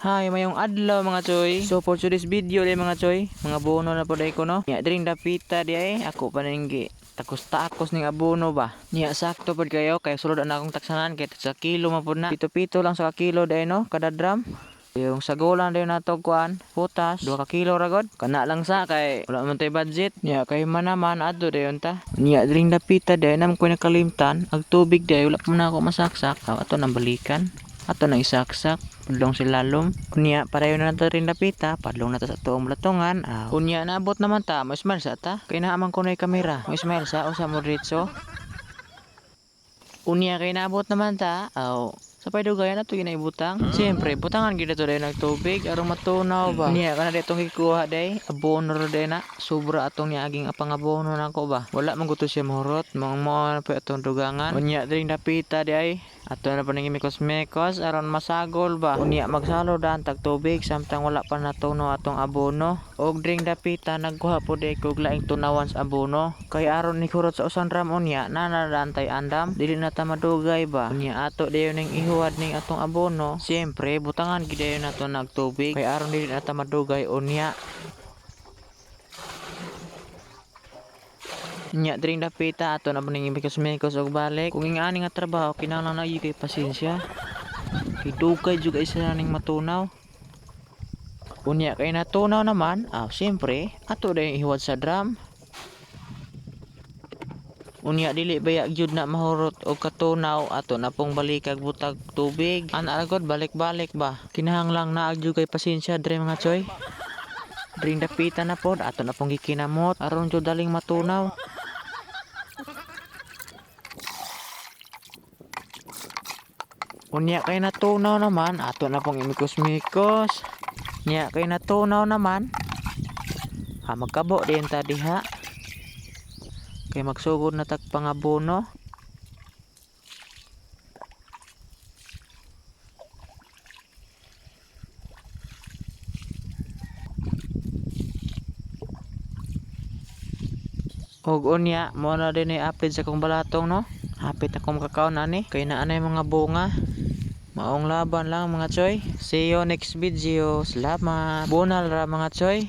Hi, mayong adlaw mga choy. So for today's video day mga choy, mga bono na po day ko no. Nya dring dapita di ay ako pa ninggi takos takos ning abono ba. Nya sakto pod kayo kay sulod na akong taksanan kay sa kilo man na. Pito-pito lang sa kilo day no kada drum. Yung sagolan din nato kuan, putas, 2 ka kilo ra god. Kana lang sa kay wala man tay budget. Nya kay man naman adto dayon ta. Nya dring dapita day nam ko nakalimtan, ag tubig day wala man ako masaksak. Ato nang balikan. Ato nang isaksak, padlong si lalom. Unya, parayo na nato rin napita, padlong na ta sa tuong latungan. Ah, unya, naabot naman ta, mo smile sa ta. Kaya naaman ko na kamera. Mo smile sa, o sa mo diretso. Unya, kaya naabot naman ta. Aw, sa paydugayan na ito ibutang. Siyempre, butangan gina to dahil nagtubig. Arong matunaw ba? Unya, kana ditong kikuha day. Abono day na. Sobra atong niaging apang abono na ko ba? Wala man gusto siya mahurot. Mga mga na po atong dugangan. Unya, dring napita di ay. Ato na pa nang mikos-mikos aron masagol ba. Unya magsalo daan tag tubig samtang wala pa natuno atong abono. Og dring dapita nagkuha po di kog laing tunawan sa abono. Kay aron ni kurot sa usan ram unya nanadaan tay andam dili na ta madugay ba. Unya ato dayon ning ihuwad ning atong abono. Siyempre butangan gid dayon nato nagtubig kay aron dili na ta madugay unya. Nya dring dapita ato na maning mikos-mikos og balik. Kung ingani nga trabaho kinahanglan na kay pasensya. Kay dugay jud kay isa ning matunaw. Unya kay natunaw naman, ah siyempre ato dayon ihuwad sa drum. Unya dili baya gyud na mahurot og katunaw ato na pong balikag butag tubig. Ana agad balik-balik ba. Kinahanglang na gyud kay pasensya dre mga choy. Dring dapita na pod ato na pong gikinamot aron jud daling matunaw. Unya kay natunaw naman, ato na pong imikos-mikos. Nya kay natunaw naman, ha magkabo din ta diha. Kay magsugod na tag pangabono. Og unya, mo na din apid sa kong balatong no. Hapit akong kakao na ni. Kay naa na mga bunga. Maong laban lang mga choy. See you next video. Salamat. Bunal ra mga choy.